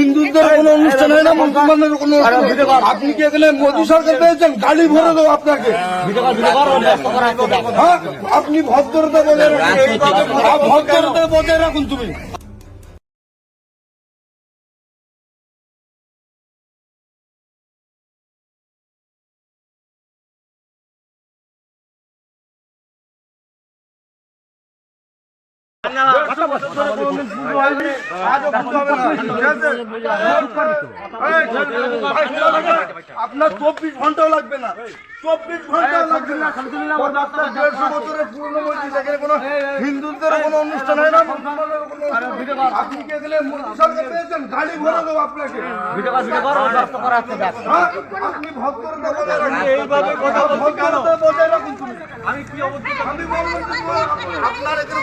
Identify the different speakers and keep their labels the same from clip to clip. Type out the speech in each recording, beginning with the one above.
Speaker 1: হিন্দুদের কোনো অনুষ্ঠান হয় না মুসলমানদের কোনো। আপনি কি এখানে মোদী সরকার পেয়েছেন গাড়ি ভরে দেবো আপনাকে। আপনি ভদ্রতা বজায় রাখুন। ভদ্রতা বজায় রাখুন তুমি। আপনার চব্বিশ ঘন্টাও লাগবে না। চব্বিশ ঘন্টাও লাগবে না। দেড়শো বছরের পুরনো মসজিদ এখানে কোনো হিন্দুদের কোনো অনুষ্ঠান হয় না। আপনি কি মোদী সরকার পেয়েছেন? গাড়ি ভরে দেবো আপনাকে? আপনি আমি বলব আপনার এখানে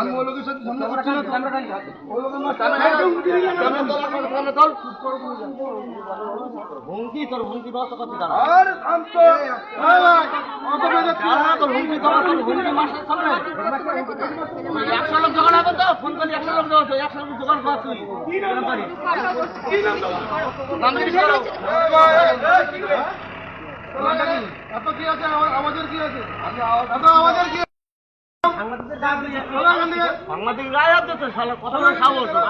Speaker 1: আমি ওই লোকের সাথে না একদম
Speaker 2: হুমকি তোর হুমকি দেওয়া করতে দাঁড়া। তোর হুমকি দেওয়া তোর হুমকি মাসের সামনে একশো লোক জোগাড় হবে তো ফোন করলে একশো লোক দেওয়া একশো লোক জোগাড় কর তুই। করো।
Speaker 1: এত কি আছে? আমাদের কি আছে? আমাদের কি
Speaker 2: সাংবাদিক গায়ে হাত কথা সাংবাদিক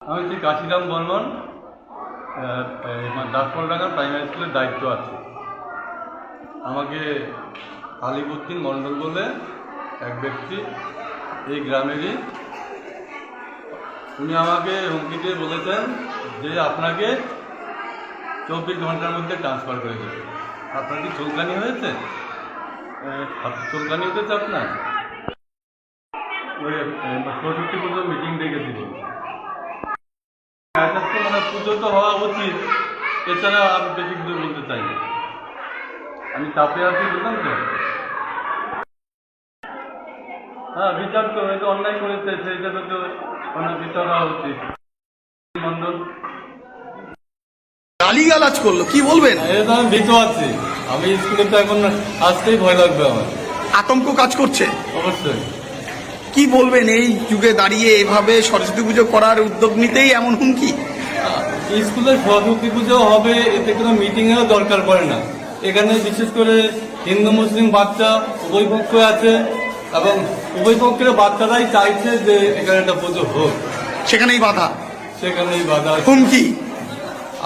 Speaker 3: আমি শ্রী কাশিরাম বর্মন দাসপলডাঙ্গা প্রাইমারি স্কুলের দায়িত্ব আছে। আমাকে আলিবুদ্দিন মণ্ডল বলে এক ব্যক্তি এই গ্রামেরই। উনি আমাকে হুমকি দিয়ে বলেছেন যে আপনাকে চব্বিশ ঘণ্টার মধ্যে ট্রান্সফার করে দেবে। আপনার কি চুলকানি হয়েছে? চুলকানি হয়েছে আপনার? পুজো মিটিং ডেকেছিল। মানে পুজো তো হওয়া উচিত এছাড়া আমি বেশি কিছু বলতে চাই না। আমি চাপে আছি বুঝলাম তো? হ্যাঁ বিচার তো হয়তো অন্যায় করেছে সেই হিসেবে তো মানে বিচার হওয়া উচিত। মন্ডল
Speaker 4: গালিগালাজ করল কি বলবেন?
Speaker 3: ভীত আছি। আমি স্কুলে তো এখন আসতেই ভয় লাগবে আমার।
Speaker 4: আতঙ্ক কাজ করছে।
Speaker 3: অবশ্যই।
Speaker 4: কি বলবেন এই যুগে দাঁড়িয়ে এভাবে সরস্বতী পুজো করার উদ্যোগ নিতেই এমন হুমকি?
Speaker 3: স্কুলে সরস্বতী পুজো হবে এতে কোনো মিটিংয়েরও দরকার পড়ে না। এখানে বিশেষ করে হিন্দু মুসলিম বাচ্চা উভয় পক্ষ আছে এবং উভয় পক্ষের বাচ্চারাই চাইছে যে এখানে একটা পুজো হোক।
Speaker 4: সেখানেই বাধা?
Speaker 3: সেখানেই বাধা
Speaker 4: হুমকি?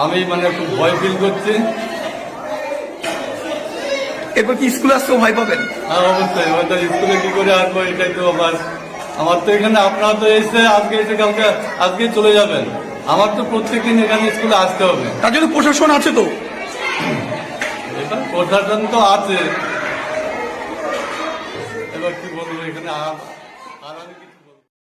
Speaker 3: আমি মানে খুব ভয় ফিল করছি।
Speaker 4: এরপর কি স্কুলে আসতেও ভয় পাবেন?
Speaker 3: আর অবশ্যই। এবার তো স্কুলে কি করে আসব এটাই তো আমার আমার তো এখানে আপনারা তো এসে আজকে এসে কালকে আজকে চলে যাবেন। আমার তো প্রত্যেক দিন এখানে স্কুলে আসতে হবে।
Speaker 4: তার জন্য প্রশাসন আছে তো।
Speaker 3: এবার প্রশাসন তো আছে। এবার কি বলব এখানে আ-